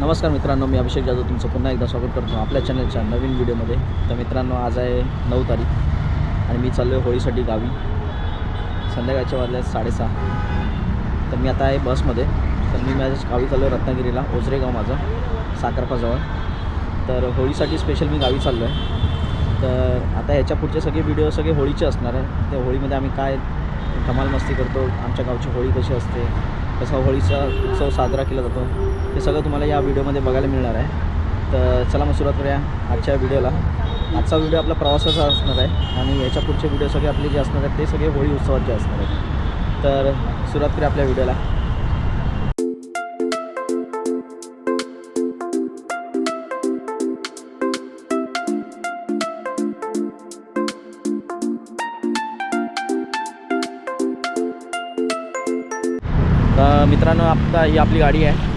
नमस्कार मित्रांनो मी अभिषेक जाधव तुमचं पुन्हा एकदा स्वागत करतो आपल्या चॅनलच्या नवीन व्हिडिओमध्ये तर मित्रांनो आज आहे नऊ तारीख आणि मी चाललो आहे होळीसाठी गावी. संध्याकाळच्या वाजल्या साडेसहा. तर मी आता आहे बसमध्ये. तर मी माझ्या गावी चाललो आहे रत्नागिरीला ओजरेगाव माझं साखरपाजवळ तर होळीसाठी स्पेशल मी गावी चाललो आहे तर आता ह्याच्या पुढचे सगळे व्हिडिओ सगळे होळीचे असणार आहे त्या होळीमध्ये आम्ही काय धमाल मस्ती करतो आमच्या गावची होळी कशी असते कसा होळीचा उत्सव साजरा केला जातो ते सगळं तुम्हाला या व्हिडिओमध्ये बघायला मिळणार आहे. तर चला मग सुरुवात करूया आजच्या व्हिडिओला. आजचा व्हिडिओ आपला प्रवासाचा असणार आहे आणि याच्या पुढचे व्हिडिओ सगळे आपले जे असणार आहेत ते सगळे होळी उत्सवाचे असणार आहेत. तर सुरुवात करूया आपल्या व्हिडिओला. तर मित्रांनो आता ही आपली गाडी आहे.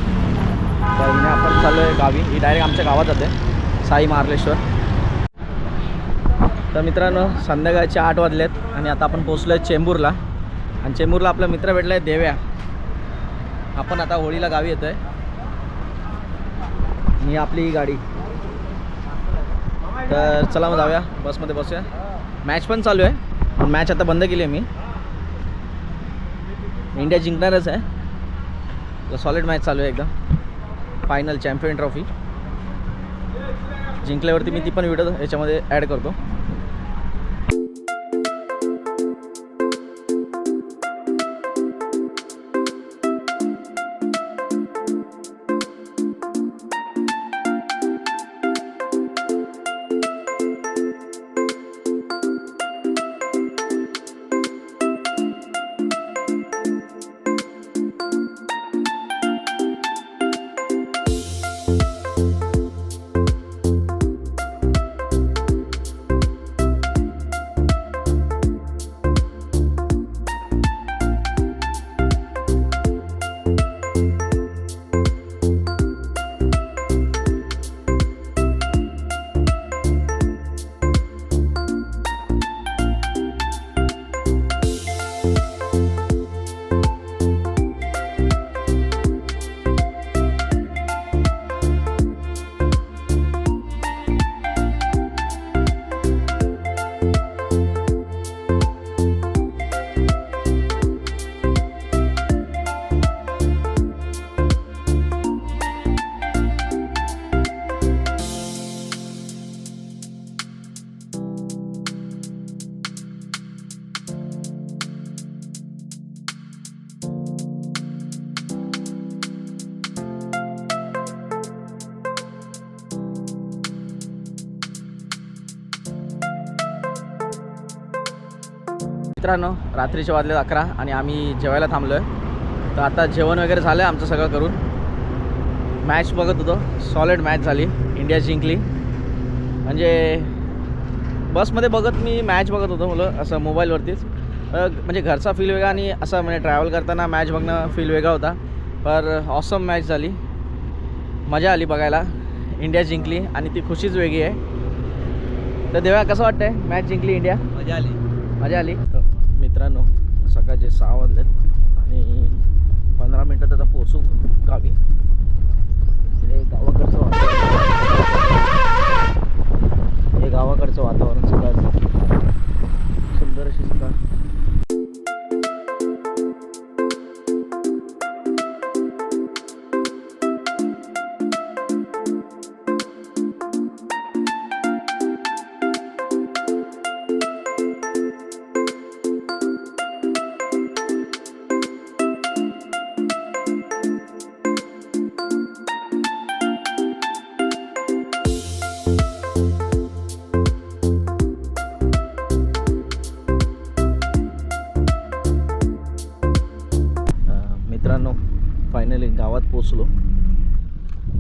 तर हिने आपण चाललो आहे गावी. ही डायरेक्ट आमच्या गावात जाते. साई महार्लेश्वर. तर मित्रांनो संध्याकाळचे आठ वाजलेत आणि आता आपण पोचलो आहे चेंबूरला. आणि चेंबूरला आपला मित्र भेटला आहे देव्या. आपण आता होळीला गावी येतो आहे आणि आपली ही गाडी. तर चला मग जाऊया. बसमध्ये बसूया. मॅच पण चालू आहे. पण मॅच आता बंद केली आहे मी. इंडिया जिंकणारच आहे. सॉलिड मॅच चालू आहे एकदम. फायनल चॅम्पियन ट्रॉफी जिंकल्यावरती मी ती पण व्हिडिओ याच्यामध्ये ॲड करतो. मित्रांनो रात्रीचे वाजले अकरा आणि आम्ही जेवायला थांबलो आहे तर आता जेवण वगैरे झालं आहे आमचं सगळं करून. मॅच बघत होतो. सॉलिड मॅच झाली. इंडिया जिंकली. म्हणजे बसमध्ये बघत मी मॅच बघत होतो मुलं असं मोबाईलवरतीच म्हणजे घरचा फील वेगळा आणि असं म्हणजे ट्रॅव्हल करताना मॅच बघणं फील वेगळा होता. पर ऑसम मॅच झाली. मजा आली बघायला. इंडिया जिंकली आणि ती खुशीच वेगळी आहे. तर देवा कसं वाटतंय? मॅच जिंकली इंडिया मजा आली. मजा आली. मित्रांनो सकाळचे सहा वाजलेत आणि पंधरा मिनटात आता पोचू गावी. गावाकडचं पोचलो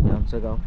हे आमचं गाव.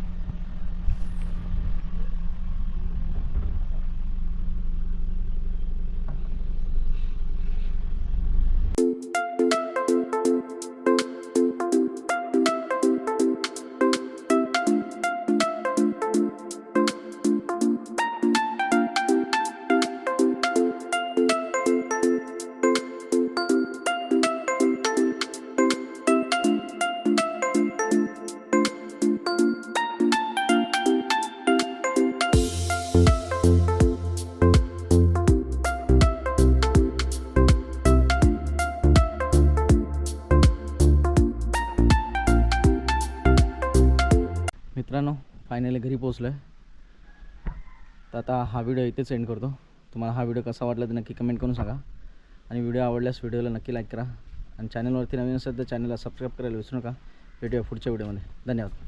मित्रांनो फायनली घरी पोचलो आहे तर आता हा व्हिडिओ इथेच एंड करतो. तुम्हाला हा व्हिडिओ कसा वाटला तर नक्की कमेंट करून सांगा. आणि व्हिडिओ आवडल्यास व्हिडिओला नक्की लाईक करा. आणि चॅनलवरती नवीन असेल तर चॅनलला सबस्क्राईब करायला विसरू नका. व्हिडिओ पुढच्या व्हिडिओमध्ये धन्यवाद.